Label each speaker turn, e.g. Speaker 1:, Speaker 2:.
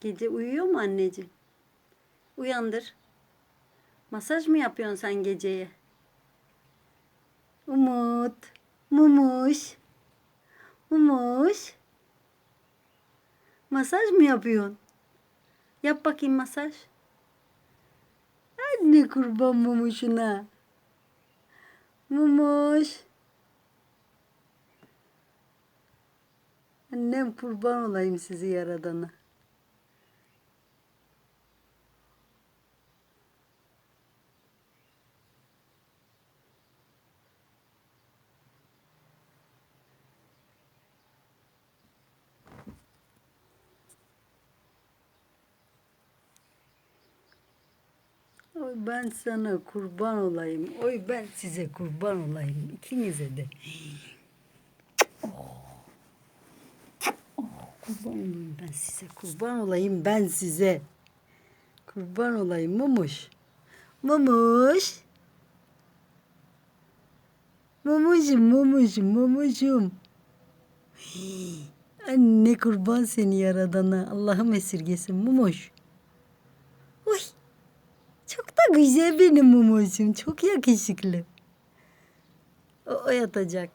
Speaker 1: Gece uyuyor mu anneciğim? Uyandır. Masaj mı yapıyorsun sen geceye? Umut. Mumuş. Mumuş. Masaj mı yapıyorsun? Yap bakayım masaj. Anne kurban mumuşuna. Mumuş. Annem kurban olayım sizi yaradana. Oy ben sana kurban olayım. Oy ben size kurban olayım. İkinize de. Kurban olayım ben size. Kurban olayım ben size. Kurban olayım Mumuş. Mumuş. Mumuşum, mumuşum, mumuşum. Hii, Anne kurban seni yaradana. Allah'ım esirgesin Mumuş. Uy. Güzel benim mumuşum. Çok yakışıklı. O, o yatacak.